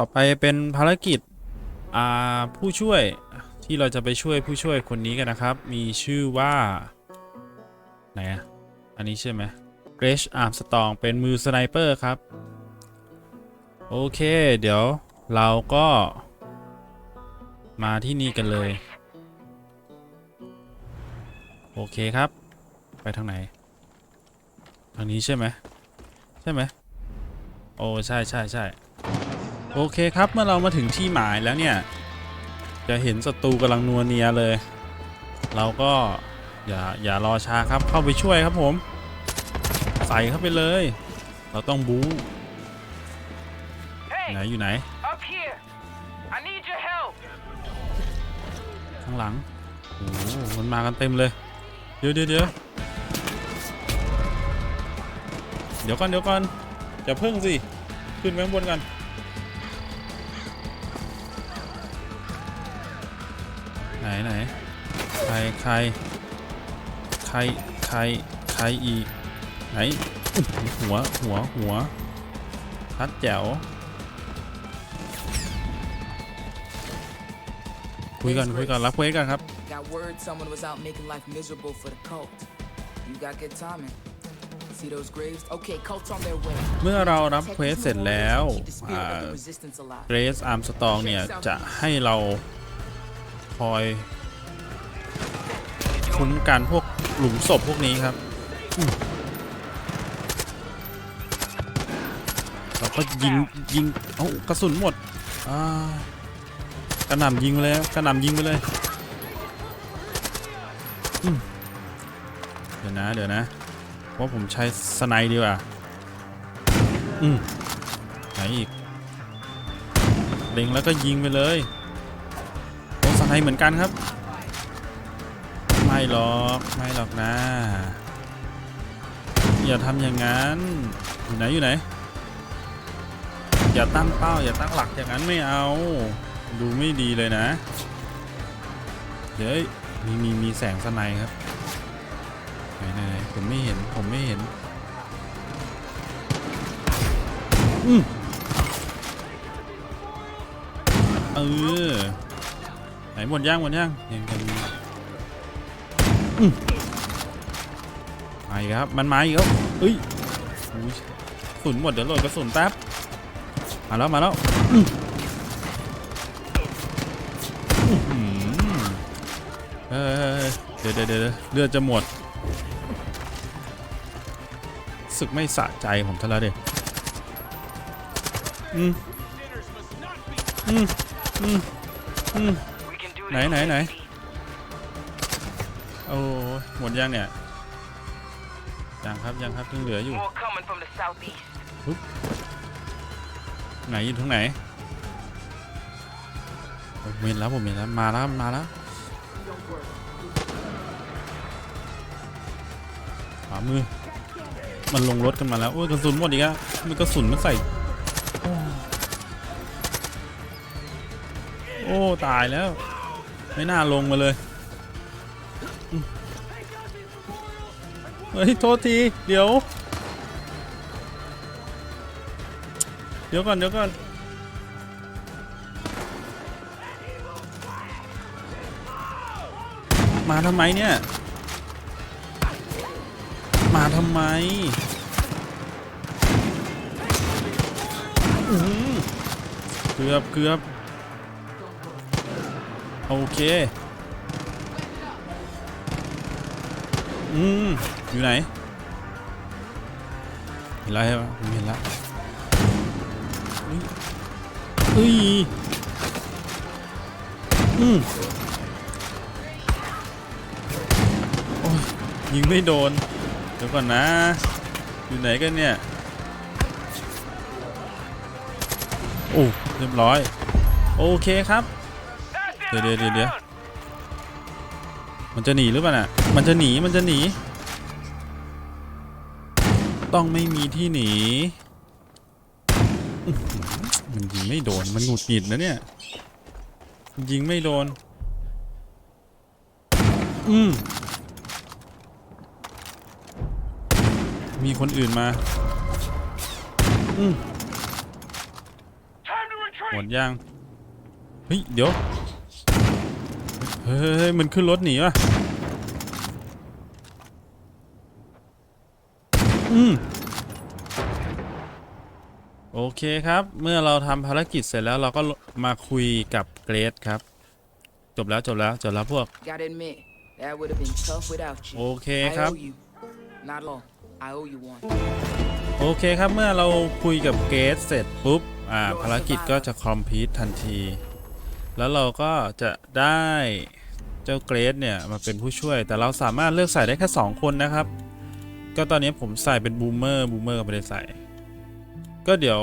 ต่อไปเป็นภารกิจอ่าผู้ช่วยที่เราจะไปช่วยผู้ช่วยคนนี้กันนะครับ มีชื่อว่าไหนอะอันนี้ใช่ไหมเกรชอาร์มสตองเป็นมือสไนเปอร์ครับ โอเค เดี๋ยวเราก็มาที่นี่กันเลย โอเคครับ ไปทางไหน ทางนี้ใช่ไหมใช่ไหมโอ้ใช่ใช่ใช่ โอเคครับเมื่อเรามาถึงที่หมายแล้วเนี่ย จะเห็นศัตรูกำลังนัวเนียเลย เราก็อย่าอย่ารอช้าครับเข้าไปช่วยครับผม ใส่เข้าไปเลย เราต้องบู๊ไหน Hey, อยู่ไหน up here. I need your help. ข้างหลังโอ้โหมันมากันเต็มเลย เดี๋ยวเดี๋ยวเดี๋ยวเดี๋ยวก่อนเดี๋ยวก่อนอย่าเพิ่งสิ ขึ้นไปข้างบนกัน นไหนใครใครใครใครใครอีกไหนอุ๊ยหัวหัวหัวทัดแจ๋วคุยกันคุยกันรับเควสกันครับ Got word someone was out making life miserable for the cult. You got good timing. See those graves? Okay, cult's on their way. เมื่อเรารับเควส Protect เสร็จ these แล้ว warriors and keep the spirit อ่า of the resistance alive. เกรซอาร์มสตองเนี่ยจะให้เรา คอย คุ้มกันพวกหลุมศพพวกนี้ครับอืมเราก็ยิงยิง เอ้ากระสุนหมด อ่ากระหน่ำยิงไปเลยครับกระหน่ำยิงไปเลยอืมเดี๋ยวนะ เดี๋ยวนะว่าผมใช้สไนด์ดีกว่า อืมไหนอีก เล็งแล้วก็ยิงไปเลย โอ้สไนเหมือนกันครับ ไม่หรอกไม่หรอกนะอย่าทำอย่างนั้นอยู่ไหนอยู่ไหน อย่าตั้งเป้าอย่าตั้งหลักอย่างนั้นไม่เอา ดูไม่ดีเลยนะเดี๋ยมีมีมีแสงสไนครับไหนไหนผมไม่เห็นผมไม่เห็นอืมเออ นหมดย่างหมดย่างยังยังอืมมาอีกครับ มันมาอีกแล้วเอ้ยอุ๊ยกระสุนหมดเดี๋ยวโหลดกระสุนแป๊บมาแล้วมาแล้วอืมอื้อหือเออเดี๋ยวเดี๋ยวเดี๋ยวเลือดจะหมดรู้สึกไม่สะใจผมเท่าไหร่เด็อืมอืมอืมอืม We can do ไหน this. ไหนไหนโอ้หมดยังเนี่ยยังครับยังครับยังเหลืออยู่ More coming from the southeast. ไหนอยู่ตรงไหนผมเห็นแล้วผมเห็นแล้วมาแล้วมาแล้วขวามือมันลงรถกันมาแล้วโอ้ยกระสุนหมดอีกอะมันกระสุนมันใส่โอ้โอ้ตายแล้ว ไม่น่าลงมาเลย เฮ้ย โทษที เดี๋ยว เดี๋ยวก่อน เดี๋ยวก่อน มาทำไมเนี่ย มาทำไมเกือบเกือบ โอเค อืม อยู่ไหน เห็นแล้วใช่ปะผมเห็นแล้วเฮ้ย อืมโอ้ยยิงไม่โดน เดี๋ยวก่อนนะ อยู่ไหนกันเนี่ย โอ้ เรียบร้อย โอเคครับ That's it. Để, để, I'm để, để. down. มันจะหนีหรือเปล่าน่ะ มันจะหนี มันจะหนี ต้องไม่มีที่หนี มันยิงไม่โดน มันหงุดหงิดนะเนี่ย ยิงไม่โดน อืมมีคนอื่นมา อืมหมดยัง เฮ้ย เดี๋ยว ฮ้ยมันขึ้นรถหนีว่ะ อืมโอเคครับ เมื่อเราทำภารกิจเสร็จแล้วเราก็มาคุยกับเกรดครับ จบแล้วจบแล้วจบแล้วพวก Gotta admit, that would have been tough without you. โอเค I ครับ owe you. Not long. I owe you one. โอเคครับเมื่อเราคุยกับเกรดเสร็จปุ๊บอ่าภารกิจก็จะคอมพลีททันที แล้วเราก็จะได้เจ้าเกรดเนี่ยมาเป็นผู้ช่วย แต่เราสามารถเลือกใส่ได้แค่ 2 คนนะครับ ก็ตอนนี้ผมใส่เป็นบูมเมอร์บูมเมอร์ก็ไม่ได้ใส่ ก็เดี๋ยว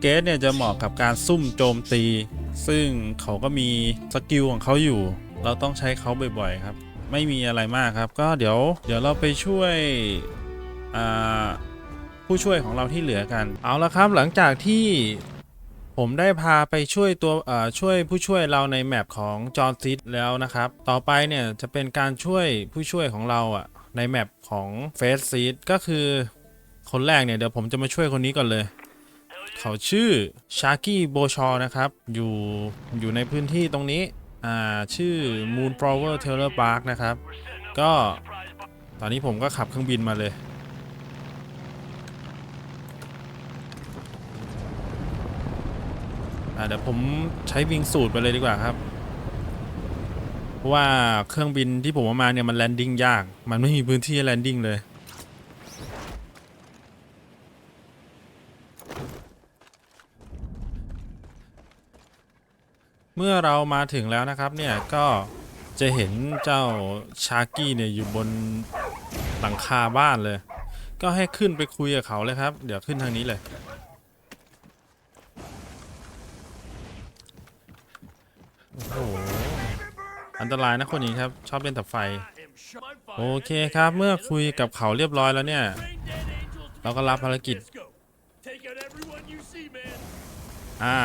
เกรดเนี่ยจะเหมาะกับการซุ่มโจมตี ซึ่งเขาก็มีสกิลของเขาอยู่ เราต้องใช้เขาบ่อยๆครับ ไม่มีอะไรมากครับ ก็เดี๋ยวเดี๋ยวเราไปช่วยผู้ช่วยของเราที่เหลือกัน เอาละครับหลังจากที่ ผมได้พาไปช่วยตัวช่วยผู้ช่วยเราในแมปของจอห์ซิดแล้วนะครับ ต่อไปเนี่ยจะเป็นการช่วยผู้ช่วยของเราอะในแมปของเฟสซีดก็คือคนแรกเนี่ยเดี๋ยวผมจะมาช่วยคนนี้ก่อนเลย เขาชื่อชาร์กี้โบชอนะครับ อยู่อยู่ในพื้นที่ตรงนี้อ่าชื่อ Moon Flower Taylor Park นะครับ ก็ตอนนี้ผมก็ขับเครื่องบินมาเลย อ่า เดี๋ยวผมใช้วิงสูตรไปเลยดีกว่าครับ เพราะว่าเครื่องบินที่ผมเอามาเนี่ยมันแลนดิ้งยาก มันไม่มีพื้นที่แลนดิ้งเลย เมื่อเรามาถึงแล้วนะครับเนี่ยก็จะเห็นเจ้าชาร์กี้เนี่ยอยู่บนหลังคาบ้านเลย ก็ให้ขึ้นไปคุยกับเขาเลยครับ เดี๋ยวขึ้นทางนี้เลย โอ้โหอันตรายนะคนนี้ครับ ชอบเล่นแต่ไฟ โอเคครับ เมื่อคุยกับเขาเรียบร้อยแล้วเนี่ย เราก็รับภารกิจ อ่า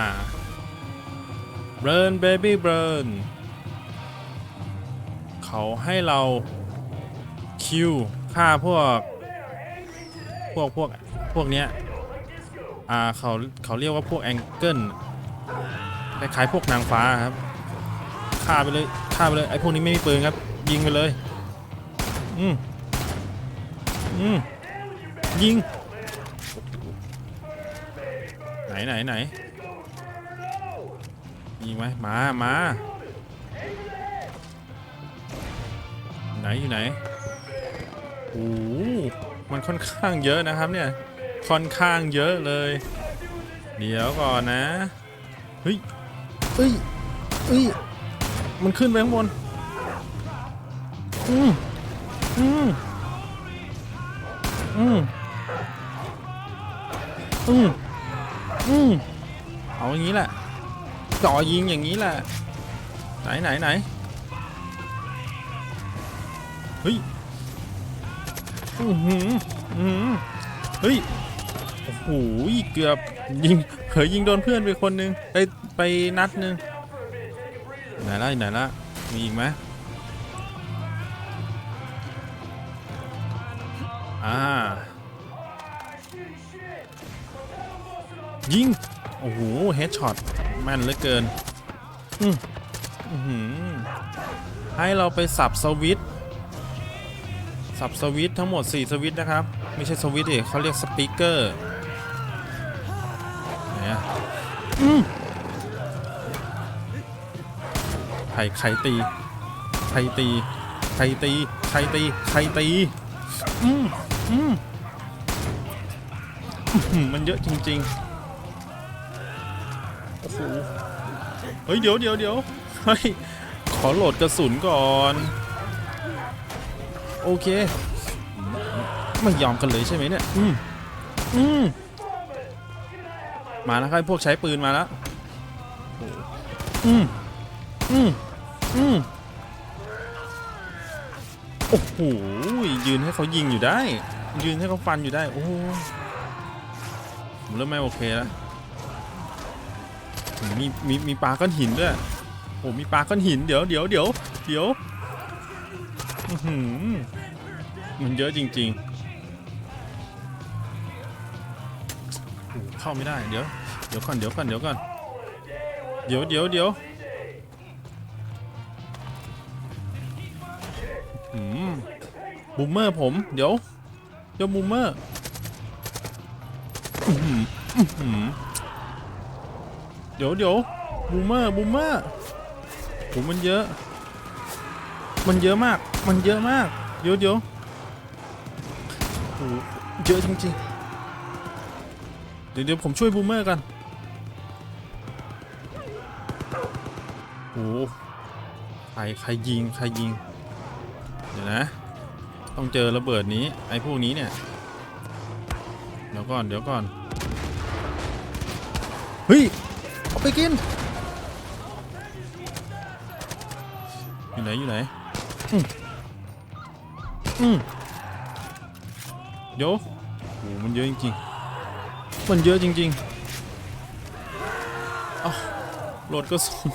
burn baby burn เขาให้เราคิวฆ่าพวก พวกพวกพวกเนี้ยอ่าเขาเขาเรียกว่าพวกแองเกิลคล้ายๆพวกนางฟ้าครับ ฆ่าไปเลยฆ่าไปเลยไอ้พวกนี้ไม่มีปืนครับ ยิงไปเลย อืมอืมยิง ไหนไหนไหนยิงไหมมามาไหนอยู่ไหนโอ้มันค่อนข้างเยอะนะครับเนี่ยค่อนข้างเยอะเลย เดี๋ยวก่อนนะ เฮ้ยเอ้ยเอ้ย มันขึ้นไปข้างบน อืมอืมอืมอืมอืมเอาอย่างนี้แหละจ่อยิงอย่างนี้แหละ ไหนไหนไหนเฮ้ยอือหืออือเฮ้ยโอ้โหเกือบยิงเผยยิงโดนเพื่อนไปคนนึงไปไปนัดนึง ไหนละไหนละมีอีกไหมอ่า ยิง โอ้โห เฮดช็อตแม่นเหลือเกิน อืมอื้อหือให้เราไปสับสวิตสับสวิตทั้งหมด 4 สวิตนะครับ ไม่ใช่สวิตช์ดิเขาเรียกสปีกเกอร์ไหนอะอืม รใครตีใครตีใครตีใครตีใครตีอืมอืมมันเยอะจริงๆโอ้โหเฮ้ยเดี๋ยวเดี๋ยวเดี๋ยวเฮ้ยขอโหลดกระสุนก่อน โอเค ไม่ยอมกันเลยใช่ไหมเนี่ย อืมอืมมาแล้วครับพวกใช้ปืนมาแล้ว อืมอืม อืมโอ้โหยืนให้เขายิงอยู่ได้ ยืนให้เขาฟันอยู่ได้ โอ้ผมเริ่มไม่โอเคแล้วมีมีมีปลาก้อนหินด้วยโอ้มีปลาก้อนหินเดี๋ยวเดี๋ยวเดี๋ยวเดี๋ยวมันเยอะจริงๆเข้าไม่ได้เดี๋ยวเดี๋ยวก่อนเดี๋ยวก่อนเดี๋ยวก่อนเดี๋ยวเดี๋ยวเดี๋ยว บูมเมอร์ผม เดี๋ยวเดี๋ยวบูมเมอร์เดี๋ยวเดี๋ยวบูมเมอร์บูมเมอร์ผมมันเยอะ มันเยอะมาก มันเยอะมาก เดี๋ยวเดี๋ยวโอ้โหเยอะจริงๆ เดี๋ยวเดี๋ยวผมช่วยบูมเมอร์กันโอ้โหใครใครยิง ใครยิง เดี๋ยวนะ ต้องเจอระเบิดนี้ ไอ้พวกนี้เนี่ย เดี๋ยวก่อน เดี๋ยวก่อน เฮ้ย เอาไปกิน อยู่ไหน อยู่ไหน อืมอืมเดี๋ยวโอ้โหมันเยอะจริงๆ มันเยอะจริงๆ เอาโหลดก็สูง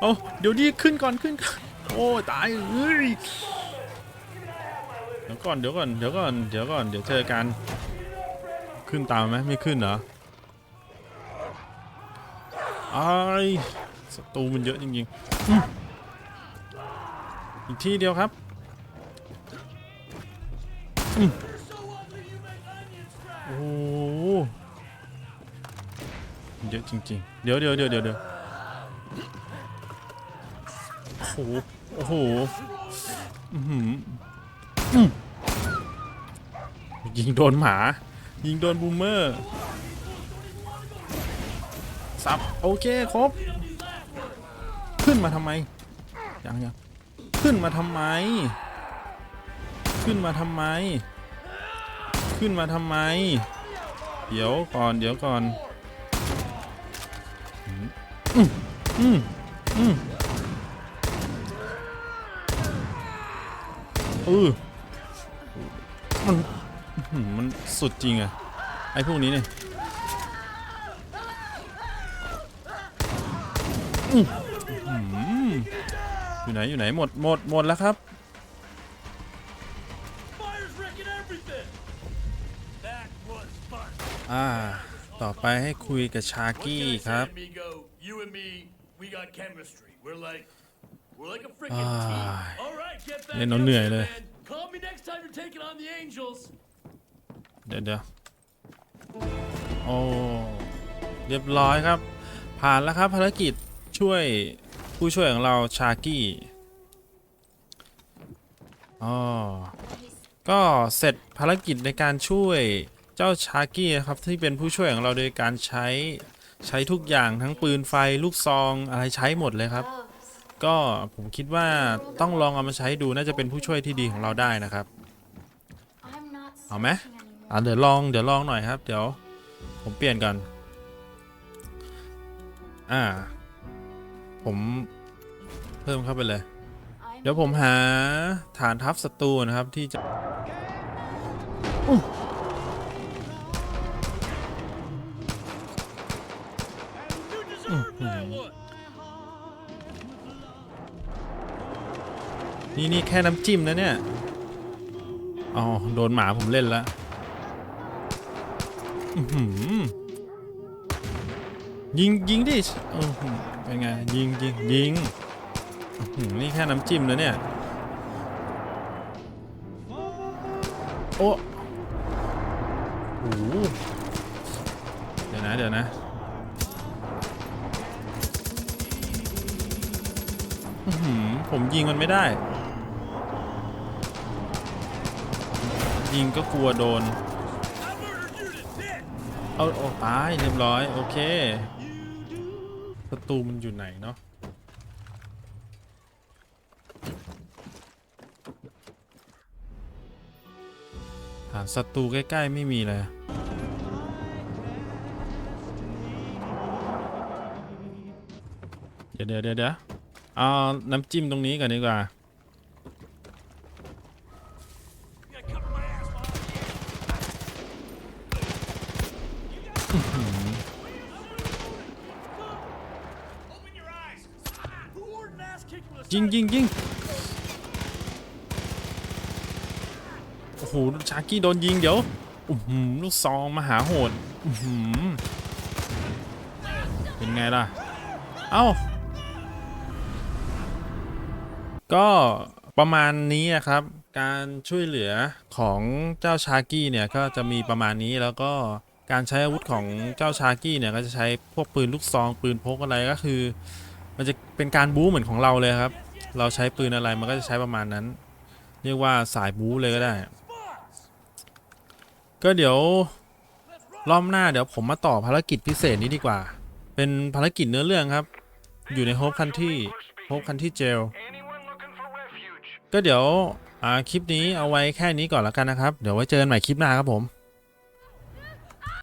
เอาเดี๋ยวดีขึ้นก่อนขึ้นก่อน โอ้ ตายเอ้ย ก่อนเดี๋ยวก่อนเดี๋ยวก่อนเดี๋ยวก่อนเดี๋ยวเจอกัน ขึ้นตามไหมไม่ขึ้นเหรอไอ้ศัตรูมันเยอะจริงๆอีกที่เดียวครับโอ้โหเยอะจริงๆ เดี๋ยวเดี๋ยวเดี๋ยวเดี๋ยวเดี๋ยวโอ้โหโอ้โหอืม ยิงโดนหมา ยิงโดนบูมเมอร์ซับโอเคครบ ขึ้นมาทำไมยังยังขึ้นมาทำไม ขึ้นมาทำไม ขึ้นมาทำไม เดี๋ยวก่อนเดี๋ยวก่อนอืมอืมอืมเออมัน มันสุดจริงอะไอ้พวกนี้เนี่ยอื้อหืออยู่ไหนอยู่ไหนหมดหมดหมดแล้วครับ Fire's wrecking everything! That was fun. อ่าต่อไปให้คุยกับชา What กี้ can I ค say, รับ amigo? You and me, we got chemistry. We're like, we're like a freaking team. Ah. All right, get back เล่นเอา out เหนื่อย there, เลย เดี๋ยวเดี๋ยวโอ้เรียบร้อยครับ ผ่านแล้วครับภารกิจช่วยผู้ช่วยของเราชากี้อ๋อก็เสร็จภารกิจในการช่วยเจ้าชากี้นะครับที่เป็นผู้ช่วยของเราโดยการใช้ใช้ทุกอย่างทั้งปืนไฟลูกซองอะไรใช้หมดเลยครับ ก็ผมคิดว่าต้องลองเอามาใช้ดูน่าจะเป็นผู้ช่วยที่ดีของเราได้นะครับ เอาไหม อะเดี๋ยวลองเดี๋ยวลองหน่อยครับ เดี๋ยวผมเปลี่ยนก่อน อ่า ผมเพิ่มเข้าไปเลย เดี๋ยวผมหาฐานทัพศัตรูนะครับที่จะนี่นี่แค่น้ำจิ้มนะเนี่ย อ๋อ โดนหมาผมเล่นแล้ว ยิงยิงดิอื้อหือเป็นไง ยิงยิงยิงนี่แค่น้ำจิ้มนะเนี่ย โอ้โหเดี๋ยวนะ เดี๋ยวนะ ผมยิงมันไม่ได้ ยิงก็กลัวโดน เอาโอ้ตายเรียบร้อยโอเคประตูมันอยู่ไหนเนาะหาศัตรูใกล้ ๆ ไม่มีเลยเดี๋ยวเดี๋ยวเดี๋ยวเดี๋ยวเอาน้ำจิ้มตรงนี้ก่อนดีกว่า ยิงยิงยิงโอ้โหชากี้โดนยิงเดี๋ยวอื้อหือลูกซองมหาโหดอื้อหือเป็นไงล่ะ เอ้า ก็ประมาณนี้อะครับ การช่วยเหลือของเจ้าชากี้เนี่ย ก็จะมีประมาณนี้แล้วก็ การใช้อาวุธของเจ้าชากี้เนี่ยก็จะใช้พวกปืนลูกซอง ปืนพกอะไรก็คือ มันจะเป็นการบู๊เหมือนของเราเลยครับ เราใช้ปืนอะไรมันก็จะใช้ประมาณนั้น เรียกว่าสายบู๊เลยก็ได้ ก็เดี๋ยวรอบหน้าเดี๋ยวผมมาต่อภารกิจพิเศษนี้ดีกว่า เป็นภารกิจเนื้อเรื่องครับ อยู่ในโฮปคันที่โฮปคันที่เจลก็เดี๋ยวอ่าคลิปนี้เอาไว้แค่นี้ก่อนแล้วกันนะครับ เดี๋ยวไว้เจอกันใหม่คลิปหน้าครับผม